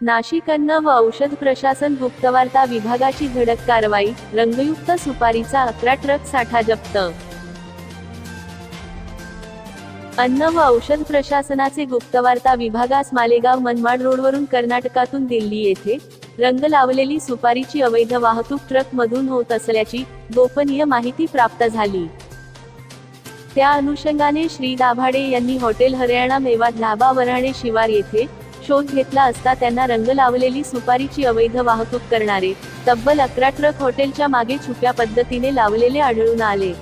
नाशिक अन्न व औषध प्रशासन गुप्तवार्ता विभागाची धडक कारवाई रंगयुक्त सुपारीचा अकरा ट्रक साठा जप्त. अन्न व औषध प्रशासनाचे गुप्तवार्ता विभागास मालेगाव मनमाड रोडवरून कर्नाटकातून दिल्ली येथे रंग लावलेली सुपारीची अवैध वाहतूक ट्रक मधून होत असल्याची गोपनीय माहिती प्राप्त झाली. त्या अनुषंगाने श्री दाभाडे यांनी हॉटेल हरियाणा मेवात धाबा वराणे शिवार येथे शोध घेतला असता त्यांना रंग लावलेली सुपारीची अवैध वाहतूक करणारे तब्बल अकरा ट्रक हॉटेलच्या मागे छुप्या पद्धतीने लावलेले आढळून आले.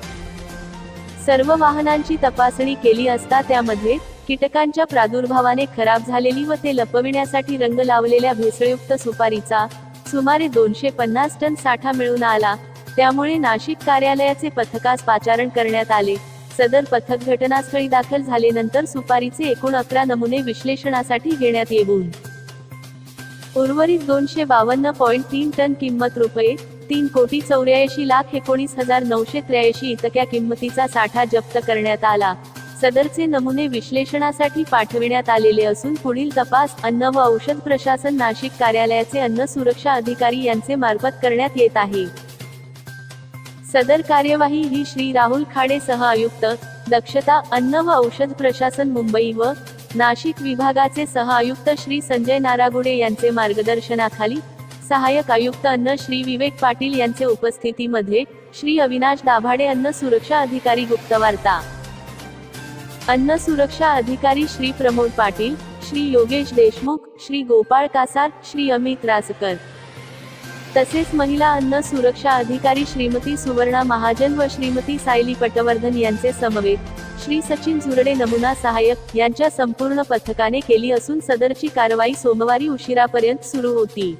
सर्व वाहनांची तपासणी केली असता त्यामध्ये कीटकांच्या प्रादुर्भावाने खराब झालेली व ते लपविण्यासाठी रंग लावलेल्या भेसळयुक्त सुपारीचा सुमारे दोनशे पन्नास टन साठा मिळून आला त्यामुळे नाशिक कार्यालयाचे पथकास पाचारण करण्यात आले. सदर पथक घटनास्थळी दाखल झालेनंतर सुपारीचे एकूण अकरा नमुने विश्लेषणासाठी घेण्यात येऊन उर्वरित दोनशे बावन्न पॉईंट तीन टन किंमत रुपये तीन कोटी चौऱ्याऐंशी लाख एकोणीस हजार नऊशे त्र्याऐंशी इतक्या किंमतीचा साठा जप्त करण्यात आला. सदरचे नमुने विश्लेषणासाठी पाठविण्यात आलेले असून पुढील तपास अन्न व औषध प्रशासन नाशिक कार्यालयाचे अन्न सुरक्षा अधिकारी यांचे मार्फत करण्यात येत आहे. सदर कार्यवाही ही श्री राहुल खाडे सह आयुक्त दक्षता अन्न व औषध प्रशासन मुंबई व नाशिक विभागाचे सह आयुक्त श्री संजय नारागुडे यांचे मार्गदर्शनाखाली सहाय्यक आयुक्त अन्न श्री विवेक पाटील यांचे उपस्थितीमध्ये श्री अविनाश दाभाडे अन्न सुरक्षा अधिकारी गुप्तवार्ता. अन्न सुरक्षा अधिकारी श्री प्रमोद पाटील श्री योगेश देशमुख श्री गोपाळ कासार श्री अमित रासकर. तसेच महिला अन्न सुरक्षा अधिकारी श्रीमती सुवर्णा महाजन व श्रीमती सायली पटवर्धन यांचे समवेत श्री सचिन झुरडे नमुना सहाय्यक यांच्या संपूर्ण पथकाने केली असून सदरची कारवाई सोमवारी उशिरापर्यंत सुरू होती.